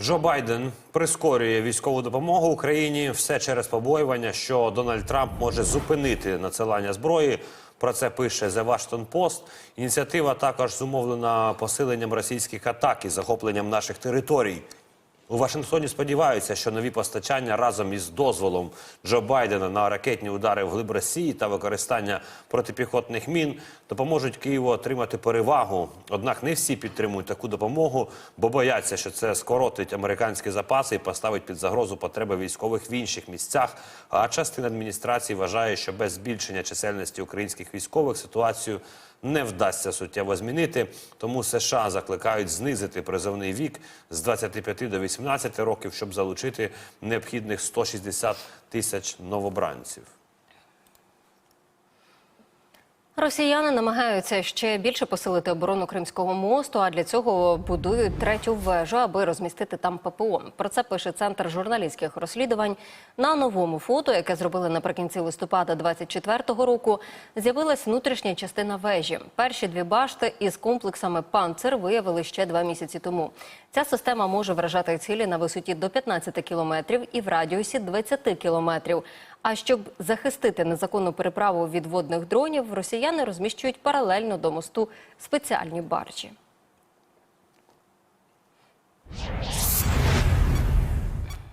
Джо Байден прискорює військову допомогу Україні все через побоювання, що Дональд Трамп може зупинити надсилання зброї. Про це пише The Washington Post. Ініціатива також зумовлена посиленням російських атак і захопленням наших територій. У Вашингтоні сподіваються, що нові постачання разом із дозволом Джо Байдена на ракетні удари вглиб Росії та використання протипіхотних мін допоможуть Києву отримати перевагу. Однак не всі підтримують таку допомогу, бо бояться, що це скоротить американські запаси і поставить під загрозу потреби військових в інших місцях. А частина адміністрації вважає, що без збільшення чисельності українських військових ситуацію не вдасться суттєво змінити. Тому США закликають знизити призовний вік з 25 до 18 років, щоб залучити необхідних 160 тисяч новобранців. Росіяни намагаються ще більше посилити оборону Кримського мосту, а для цього будують третю вежу, аби розмістити там ППО. Про це пише центр журналістських розслідувань. На новому фото, яке зробили наприкінці листопада 24-го року, з'явилась внутрішня частина вежі. Перші дві башти із комплексами «Панцер» виявили ще два місяці тому. Ця система може вражати цілі на висоті до 15 кілометрів і в радіусі 20 кілометрів. А щоб захистити незаконну переправу від водних дронів, росіяни розміщують паралельно до мосту спеціальні баржі.